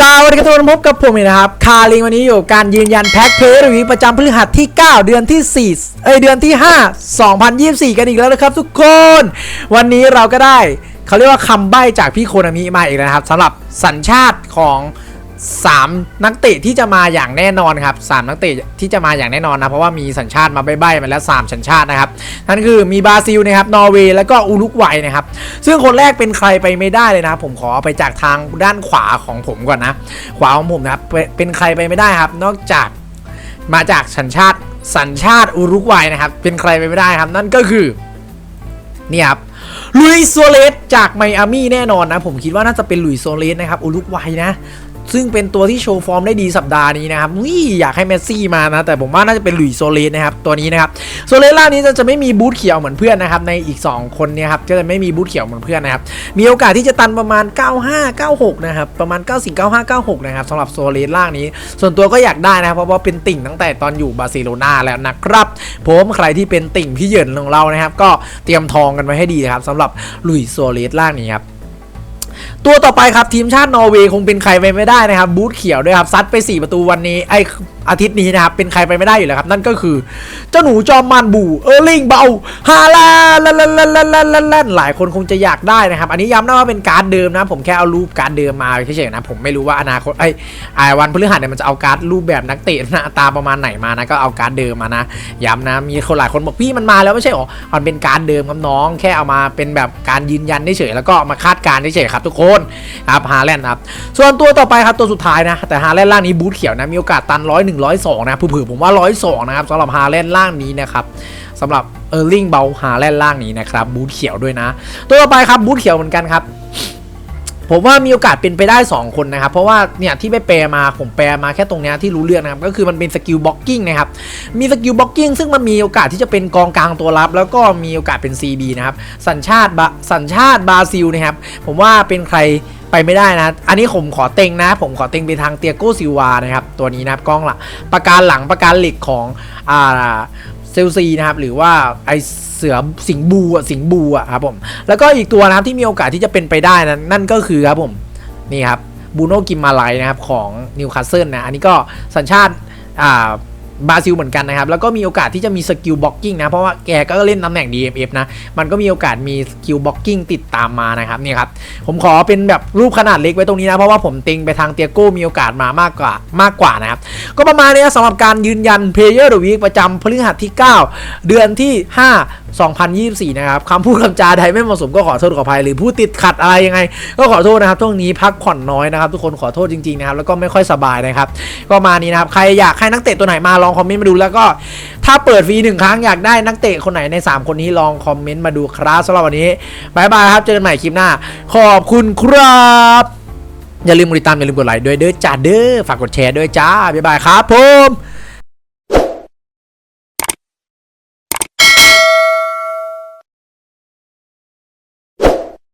สวัสดีครับทุกคนพบกับผมอีกนะครับ คาริงวันนี้อยู่การยืนยันแพ็คเพย์รีวิวประจำพฤหัสที่ 9 เดือนที่ 4 เอ้ยเดือนที่ 5 2024 กันอีกแล้วนะครับทุกคน วันนี้เราก็ได้ เขาเรียกว่าคำใบ้จากพี่โคนามิมาอีกแล้วนะครับสำหรับสัญชาติของ 3 นักเตะที่จะมาอย่างแน่นอนครับสามนักเตะที่จะมาอย่างแน่นอนนะ เพราะว่ามีสัญชาติมาใบ้ๆมาแล้ว 3 สัญชาตินะครับ นั่นคือมีบราซิลนะครับนอร์เวย์แล้วก็อุรุกวัยนะครับ ซึ่งคนแรกเป็นใครไปไม่ได้เลยนะผมขอเอาไปจากทางด้านขวาของผมก่อนนะ ขวาของผมนะครับเป็นเป็นใครไปไม่ได้ครับ นอกจากมาจากสัญชาติสัญชาติอุรุกวัยนะครับ เป็นใครไปไม่ได้ครับ นั่นก็คือนี่ครับลุยโซเลสจากไมอามี่แน่นอนนะ ผมคิดว่าน่าจะเป็นลุยโซเลสนะครับอุรุกวัยนะ ซึ่งเป็นตัวที่โชว์ฟอร์มได้ดีสัปดาห์นี้นะครับนี่อยากให้เมสซี่มานะ แต่ผมว่าน่าจะเป็นหลุยโซเลสนะครับตัวนี้นะครับโซเลสล่างนี้จะจะไม่มีบูทเขียวเหมือนเพื่อนนะครับในอีก 2 คนเนี่ยครับก็จะไม่มีบูทเขียวเหมือนเพื่อนนะครับมีโอกาสที่จะตันประมาณ 95 96 นะครับประมาณ 94 95 96 นะครับสำหรับโซเลสล่างนี้ ส่วนตัวก็อยากได้นะครับเพราะว่าเป็นติ่งตั้งแต่ตอนอยู่บาร์เซโลนาแล้วนะครับผมใครที่เป็นติ่งพี่เหยินของเรานะครับก็เตรียมทองกันไว้ให้ดีนะครับสำหรับหลุยโซเลสล่างนี้ครับ ตัวต่อไปครับทีมชาตินอร์เวย์คงเป็นใครไปไม่ได้นะครับบูธเขียวด้วยครับซัดไป 4 ประตูวันนี้ไออาทิตย์นี้นะครับเป็นใครไปไม่ได้อยู่แล้วครับนั่นก็คือ เจ้าหนูจอมมันบูเออร์ลิงเบาฮาลาลันลัลลลลลหลายคนคงจะอยากได้นะครับ อันนี้ย้ำนะว่าเป็นการ์ดเดิมนะผมแค่เอารูปการ์ดเดิมมาเฉยๆนะผมไม่รู้ว่าอนาคตไอ้ไอวันพฤหัสเนี่ยมันจะเอาการ์ดรูปแบบนักเตะหน้าตาประมาณไหนมานะก็เอาการ์ดเดิมมานะย้ำนะมีคนหลายคนบอกพี่มันมาแล้วไม่ใช่หรอมันเป็นการ์ดเดิมครับน้อง แค่เอามาเป็นแบบการยืนยันเฉยๆแล้วก็มาคาดการณ์เฉยๆครับทุกคนครับฮาแลนด์ครับส่วนตัวต่อไปครับตัวสุดท้ายนะ แต่ฮาแลนด์ล่างนี้บูทเขียวนะมีโอกาสตันร้อยหนึ่งร้อยสองนะผือผมว่าร้อยสองนะครับสำหรับฮาแลนด์ล่างนี้นะครับสำหรับเออร์ลิงเบลฮาแลนด์ล่างนี้นะครับบูทเขียวด้วยนะ ตัวต่อไปครับบูทเขียวเหมือนกันครับ ผมว่ามีโอกาสเป็นไปได้ 2 คนนะครับ เพราะว่าเนี่ยที่ไปแปลมาผมแปลมาแค่ตรงเนี้ยที่รู้เรื่องนะครับ ก็คือมันเป็นสกิลบล็อกกิ้งนะครับ มีสกิลบล็อกกิ้งซึ่งมันมีโอกาสที่จะเป็นกองกลางตัวรับ แล้วก็มีโอกาสเป็น CB นะครับ สัญชาติบสัญชาติบราซิลนะครับ ผมว่าเป็นใครไปไม่ได้นะ อันนี้ผมขอเต็งนะ ผมขอเต็งไปทางเตียโกซิวานะครับ ตัวนี้นะครับกล้องหลังประการหลังประการเหล็กของอ่าเซลซีนะครับหรือว่าไอ เสือสิงบูอะสิงบูอะครับผมแล้วก็อีกตัวนะครับที่มีโอกาสที่จะเป็นไปได้นะนั่นก็คือครับผมนี่ครับบูโนกิมมาไลนะครับของนิวคาสเซิลนะอันนี้ก็สัญชาติอ่า บราซิลเหมือนกันนะครับ แล้วก็มีโอกาสที่จะมีสกิลบ็อกกิ้งนะ เพราะว่าแกก็เล่นตำแหน่ง DMF นะ มันก็มีโอกาสมีสกิลบ็อกกิ้งติดตามมานะครับนี่ครับ ผมขอเป็นแบบรูปขนาดเล็กไว้ตรงนี้นะ เพราะว่าผมติงไปทางเตียโก้มีโอกาสมามากกว่ามากกว่านะครับ ก็ประมาณนี้สำหรับการยืนยันเพย์เยอร์เดอะวีคประจำพฤหัสที่ 9 เดือนที่ 5 2024 นะครับคำพูดคำจาใดไม่เหมาะสมก็ขอโทษขออภัย หรือผู้ติดขัดอะไรยังไง ก็ขอโทษนะครับช่วงนี้พักผ่อนน้อยนะครับ ทุกคนขอโทษจริงๆนะครับแล้วก็ไม่ค่อยสบายนะครับก็มานี้นะครับใครอยากให้นักเตะตัวไหนมาลองคอมเมนต์มาดูแล้วก็ ถ้าเปิดฟรีหนึ่งครั้งอยากได้นักเตะคนไหนใน 3 คนนี้ลองคอมเมนต์มาดูครับสำหรับวันนี้บายบายครับเจอกันใหม่คลิปหน้า ขอบคุณครับ อย่าลืมกดติดตามอย่าลืมกดไลค์ด้วยเด้อจ้าเด้อฝากกดแชร์ด้วยจ้าบายบายครับผม